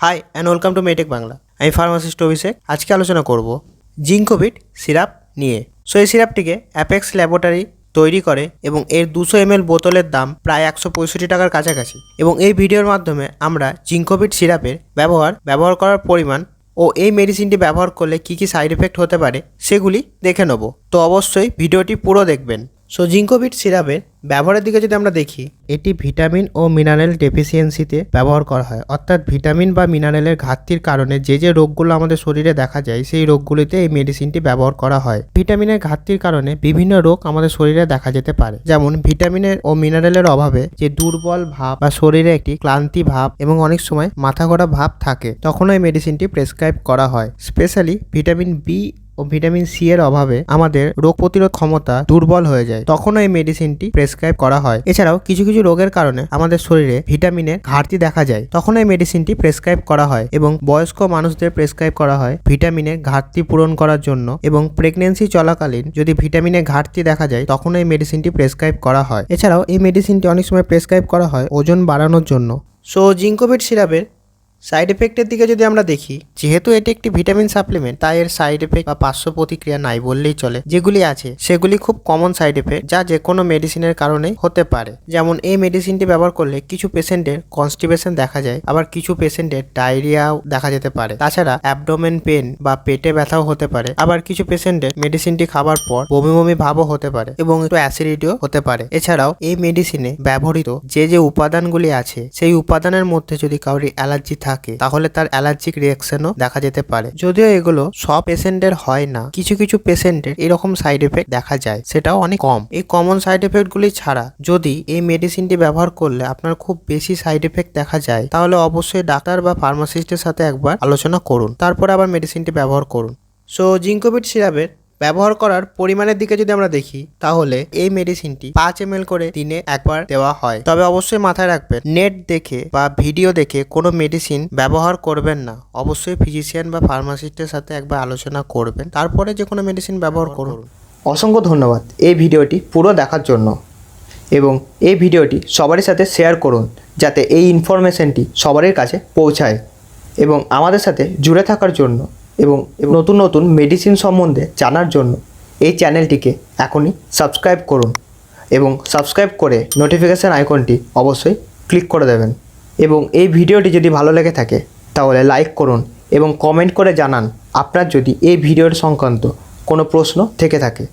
High and welcome to মেটেক বাংলা আমি pharmacist অভিষেক। আজকে আলোচনা করব জিঙ্কোভিট সিরাপ নিয়ে। সো এই সিরাপটিকে অ্যাপেক্স ল্যাবরেটরি তৈরি করে এবং এর দুশো এমএল বোতলের দাম প্রায় একশো পঁয়ষট্টি টাকার কাছাকাছি। এবং এই ভিডিওর মাধ্যমে আমরা জিঙ্কোভিট সিরাপের ব্যবহার ব্যবহার করার পরিমাণ ও এই মেডিসিনটি ব্যবহার করলে কী কী সাইড এফেক্ট হতে পারে সেগুলি দেখে নেব। তো অবশ্যই ভিডিওটি পুরো দেখবেন। সো জিঙ্কোভিট সিরাপের ব্যবহারের দিকে যদি আমরা দেখি, এটি ভিটামিন ও মিনারেল ডেফিসিয়েন্সিতে ব্যবহার করা হয়। অর্থাৎ ভিটামিন বা মিনারেলের ঘাটতির কারণে যে যে রোগগুলো আমাদের শরীরে দেখা যায়, সেই রোগগুলিতে এই মেডিসিনটি ব্যবহার করা হয়। ভিটামিনের ঘাটতির কারণে বিভিন্ন রোগ আমাদের শরীরে দেখা যেতে পারে। যেমন ভিটামিনের ও মিনারেলের অভাবে যে দুর্বল ভাব বা শরীরে একটি ক্লান্তি ভাব এবং অনেক সময় মাথা ঘোরা ভাব থাকে তখন এই মেডিসিনটি প্রেসক্রাইব করা হয়। স্পেশালি ভিটামিন বি ও ভিটামিন সি এর অভাবে আমাদের রোগ প্রতিরোধ ক্ষমতা দুর্বল হয়ে যায়। তখনও এই মেডিসিনটি প্রেসক্রাইব করা হয়। এছাড়াও কিছু কিছু রোগের কারণে আমাদের শরীরে ভিটামিনের ঘাটতি দেখা যায়। তখন এই মেডিসিনটি প্রেসক্রাইব করা হয় এবং বয়স্ক মানুষদের প্রেসক্রাইব করা হয় ভিটামিনের ঘাটতি পূরণ করার জন্য এবং প্রেগনেন্সি চলাকালীন যদি ভিটামিনের ঘাটতি দেখা যায় তখন এই মেডিসিনটি প্রেসক্রাইব করা হয়। এছাড়াও এই মেডিসিনটি অনেক সময় প্রেসক্রাইব করা হয় ওজন বাড়ানোর জন্য। সো জিঙ্কোভিট সিরাপের সাইড এফেক্টের দিকে যদি আমরা দেখি, যেহেতু এটি একটি ভিটামিন সাপ্লিমেন্ট তাই এর সাইড এফেক্ট বা পার্শ্ব প্রতিক্রিয়া নাই বললেই চলে। যেগুলি আছে, সেগুলি খুব কমন সাইড এফেক্ট যা যে কোনো মেডিসিনের কারণে হতে পারে। যেমন এই মেডিসিনটি ব্যবহার করলে কিছু পেশেন্টের কনস্টিপেশন দেখা যায়, আবার কিছু পেশেন্টের ডায়রিয়াও দেখা যেতে পারে। তাছাড়া অ্যাবডোমেন পেন বা পেটে ব্যথাও হতে পারে, আবার কিছু পেশেন্টের মেডিসিনটি খাবার পর বমি বমি ভাবও হতে পারে এবং একটু অ্যাসিডিটিও হতে পারে। এছাড়াও এই মেডিসিনে ব্যবহৃত যে যে উপাদানগুলি আছে, সেই উপাদানের মধ্যে যদি কাউরি অ্যালার্জি থাকে, তাহলে তার অ্যালার্জিক রিয়াকশনও দেখা যেতে পারে। যদিও এগুলো সব পেশেন্টের হয় না, কিছু কিছু পেশেন্টের এরকম সাইড এফেক্ট দেখা যায়, সেটাও অনেক কম। এই কমন সাইড এফেক্টগুলি ছাড়া যদি এই মেডিসিনটি ব্যবহার করলে আপনার খুব বেশি সাইড এফেক্ট দেখা যায়, তাহলে অবশ্যই ডাক্তার বা ফার্মাসিস্টের সাথে একবার আলোচনা করুন, তারপরে আবার মেডিসিনটি ব্যবহার করুন। সো জিঙ্কোভিট সিরাপের ব্যবহার করার পরিমাণের দিকে যদি আমরা দেখি, তাহলে এই মেডিসিনটি পাঁচ এম করে দিনে একবার দেওয়া হয়। তবে অবশ্যই মাথায় রাখবেন নেট দেখে বা ভিডিও দেখে কোনো মেডিসিন ব্যবহার করবেন না। অবশ্যই ফিজিশিয়ান বা ফার্মাসিস্টের সাথে একবার আলোচনা করবেন, তারপরে যে কোনো মেডিসিন ব্যবহার করুন। অসংখ্য ধন্যবাদ এই ভিডিওটি পুরো দেখার জন্য। এবং এই ভিডিওটি সবারই সাথে শেয়ার করুন, যাতে এই ইনফরমেশনটি সবারই কাছে পৌঁছায়। এবং আমাদের সাথে জুড়ে থাকার জন্য এবং নতুন নতুন মেডিসিন সম্বন্ধে জানার জন্য এই চ্যানেলটিকে এখনই সাবস্ক্রাইব করুন এবং সাবস্ক্রাইব করে নোটিফিকেশান আইকনটি অবশ্যই ক্লিক করে দেবেন। এবং এই ভিডিওটি যদি ভালো লেগে থাকে, তাহলে লাইক করুন এবং কমেন্ট করে জানান আপনার যদি এই ভিডিওর সংক্রান্ত কোনো প্রশ্ন থেকে থাকে।